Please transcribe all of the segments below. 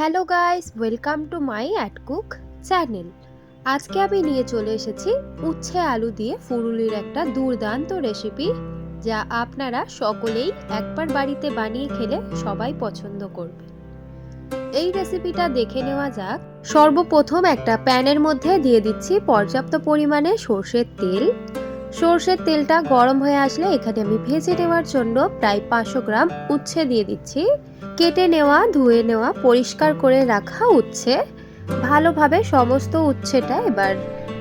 Hello guys, welcome to my at cook channel. আজকে আমি নিয়ে চলে এসেছি উচ্ছে আলু দিয়ে ফুরুলির একটা দুর্দান্ত রেসিপি যা আপনারা সকলেই একবার বাড়িতে বানিয়ে খেলে সবাই পছন্দ করবে। এই রেসিপিটা দেখে নেওয়া যাক। সর্বপ্রথম একটা প্যানের মধ্যে দিয়ে দিচ্ছি পর্যাপ্ত পরিমাণে সর্ষের তেল। সর্ষের তেলটা গরম হয়ে আসলে এখানে আমি ভেজে নেওয়ার জন্য প্রায় পাঁচশো গ্রাম উচ্ছে দিয়ে দিচ্ছি। কেটে নেওয়া, ধুয়ে নেওয়া, পরিষ্কার করে রাখা উচ্ছে। ভালোভাবে সমস্ত উচ্ছেটা এবার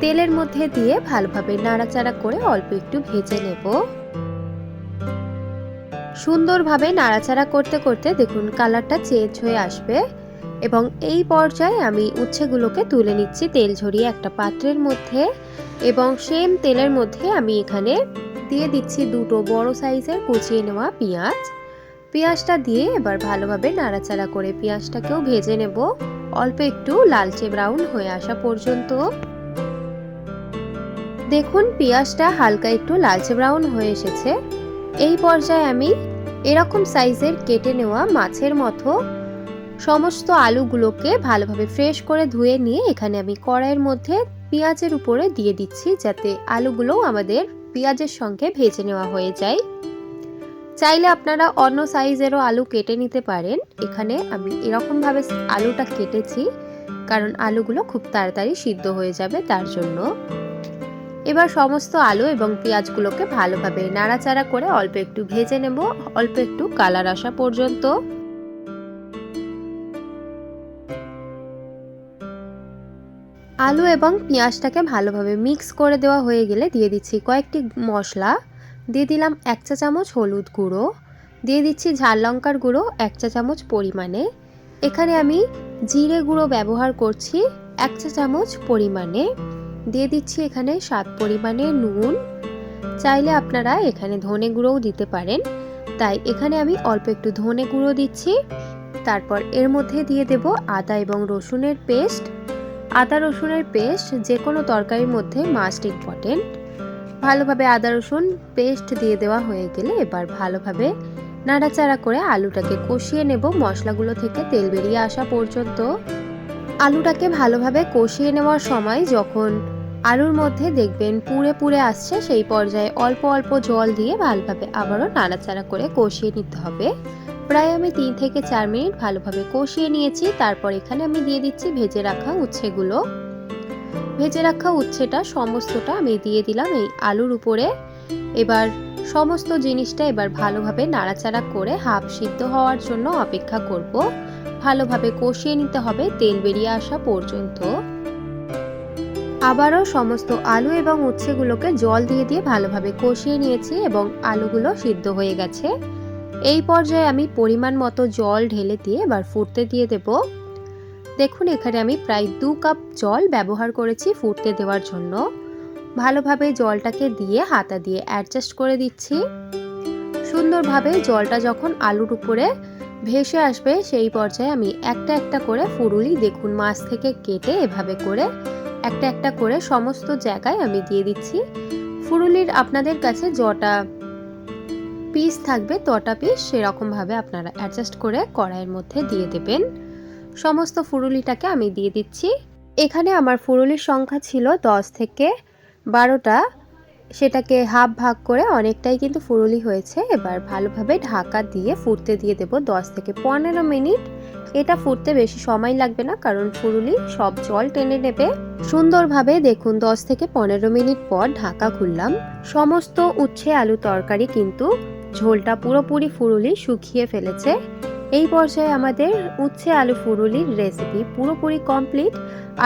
তেলের মধ্যে দিয়ে ভালোভাবে নাড়াচাড়া করে অল্প একটু ভেজে নেব। সুন্দরভাবে নাড়াচাড়া করতে করতে দেখুন কালারটা চেঞ্জ হয়ে আসবে। এবং এই পর্যায়ে আমি উচ্ছেগুলোকে তুলে নিচ্ছি তেল ঝরিয়ে একটা পাত্রের মধ্যে এবং সেম তেলের মধ্যে আমি এখানে দিয়ে দিচ্ছি দুটো বড় সাইজের কুচিয়ে নেওয়া পেঁয়াজ। পেঁয়াজটা দিয়ে এবার ভালোভাবে নাড়াচাড়া করে পেঁয়াজটাকেও ভেজে নেব। অল্প একটু লালচে ব্রাউন হয়ে আসা পর্যন্ত। দেখুন, পেঁয়াজটা হালকা একটু লালচে ব্রাউন হয়ে এসেছে। এই পর্যায়ে আমি এরকম সাইজের কেটে নেওয়া মাছের মতো সমস্ত আলুগুলোকে ভালোভাবে ফ্রেশ করে ধুয়ে নিয়ে এখানে আমি কড়াইয়ের মধ্যে পেঁয়াজের উপরে দিয়ে দিচ্ছি যাতে আলুগুলো আমাদের পেঁয়াজের সঙ্গে ভেজে নেওয়া হয়ে যায়। চাইলে আপনারা অন্য সাইজেরও আলু কেটে নিতে পারেন। এখানে আমি এরকমভাবে আলুটা কেটেছি, কারণ আলুগুলো খুব তাড়াতাড়ি সিদ্ধ হয়ে যাবে তার জন্য। এবার সমস্ত আলু এবং পেঁয়াজগুলোকে ভালোভাবে নাড়াচাড়া করে অল্প একটু ভেজে নেব, অল্প একটু কালার আসা পর্যন্ত। আলু এবং পেঁয়াজটাকে ভালোভাবে মিক্স করে দেওয়া হয়ে গেলে দিয়ে দিচ্ছি কয়েকটি মশলা। দিয়ে দিলাম এক চা চামচ হলুদ গুঁড়ো। দিয়ে দিচ্ছি ঝাল লঙ্কার গুঁড়ো এক চা চামচ পরিমাণে। এখানে আমি জিরে গুঁড়ো ব্যবহার করছি এক চা চামচ পরিমাণে। দিয়ে দিচ্ছি এখানে স্বাদ পরিমাণে নুন। চাইলে আপনারা এখানে ধনে গুঁড়োও দিতে পারেন। তাই এখানে আমি অল্প একটু ধনে গুঁড়ো দিচ্ছি। তারপর এর মধ্যে দিয়ে দেব আদা এবং রসুনের পেস্ট। আদা রসুনের পেস্ট যে কোনো তরকারির মধ্যে মাস্ট ইম্পর্টেন্ট ভালোভাবে আদা রসুন পেস্ট দিয়ে দেওয়া হয়ে গেলে এবার ভালোভাবে নাড়াচাড়া করে আলুটাকে কষিয়ে নেব। মশলাগুলো থেকে তেল বেরিয়ে আসা পর্যন্ত। আলুটাকে ভালোভাবে কষিয়ে নেওয়ার সময় যখন আলুর মধ্যে দেখবেন পুড়ে পুড়ে আসছে, সেই পর্যায়ে অল্প অল্প জল দিয়ে ভালোভাবে আবারও নাড়াচাড়া করে কষিয়ে নিতে হবে। প্রায় আমি তিন থেকে চার মিনিট ভালোভাবে কষিয়ে নিয়েছি, তারপর এখানে আমি দিয়ে দিচ্ছি ভেজে রাখা উচ্ছেগুলো। ভেজে রাখা উচ্ছেটা সমস্তটা আমি দিয়ে দিলাম এই আলুর উপরে। এবার সমস্ত জিনিসটা এবার ভালোভাবে নাড়াচাড়া করে হাফ সিদ্ধ হওয়ার জন্য অপেক্ষা করব। ভালোভাবে কষিয়ে নিতে হবে তেল বেরিয়ে আসা পর্যন্ত। আবারও সমস্ত আলু এবং উচ্ছেগুলোকে জল দিয়ে দিয়ে ভালোভাবে কষিয়ে নিয়েছি এবং আলুগুলো সিদ্ধ হয়ে গেছে। এই পর্যায়ে আমি পরিমাণ মতো জল ঢেলে দিয়ে এবার ফুটতে দিয়ে দেব। দেখুন, এখানে আমি প্রায় দু কাপ জল ব্যবহার করেছি ফুটতে দেওয়ার জন্য। ভালোভাবে জলটাকে দিয়ে হাতা দিয়ে অ্যাডজাস্ট করে দিচ্ছি। সুন্দরভাবে জলটা যখন আলুর উপরে ভেসে আসবে, সেই পর্যায়ে আমি একটা একটা করে ফুরুলি দেখুন, মাছ থেকে কেটে এভাবে করে একটা একটা করে সমস্ত জায়গায় আমি দিয়ে দিচ্ছি। ফুরুলির আপনাদের কাছে জটা পিস থাকবে, তটা পিস সেরকমভাবে আপনারা অ্যাডজাস্ট করে কড়াইয়ের মধ্যে দিয়ে দেবেন। সমস্ত ফুরুলিটাকে আমি দিয়ে দিচ্ছি। এখানে আমার ফুরুলির সংখ্যা ছিল দশ থেকে বারোটা। সেটাকে হাফ ভাগ করে অনেকটাই কিন্তু ফুরুলি হয়েছে। এবার ভালোভাবে ঢাকা দিয়ে ফুটতে দিয়ে দেব দশ থেকে পনেরো মিনিট। এটা ফুটতে বেশি সময় লাগবে না, কারণ ফুরুলি সব জল টেনে নেবে। সুন্দরভাবে দেখুন, দশ থেকে পনেরো মিনিট পর ঢাকা খুললাম। সমস্ত উচ্ছে আলু তরকারি কিন্তু ঝোলটা পুরোপুরি ফুরুলি শুকিয়ে ফেলেছে। এই পর্যায়ে আমাদের উচ্ছে আলু ফুরুলির রেসিপি পুরোপুরি কমপ্লিট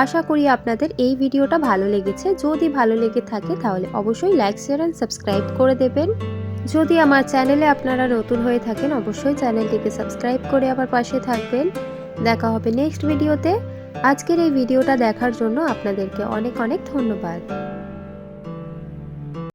আশা করি আপনাদের এই ভিডিওটা ভালো লেগেছে। যদি ভালো লেগে থাকে তাহলে অবশ্যই লাইক শেয়ার অ্যান্ড সাবস্ক্রাইব করে দেবেন। যদি আমার চ্যানেলে আপনারা নতুন হয়ে থাকেন, অবশ্যই চ্যানেলটিকে সাবস্ক্রাইব করে আবার পাশে থাকবেন। দেখা হবে নেক্সট ভিডিওতে আজকের এই ভিডিওটা দেখার জন্য আপনাদেরকে অনেক অনেক ধন্যবাদ।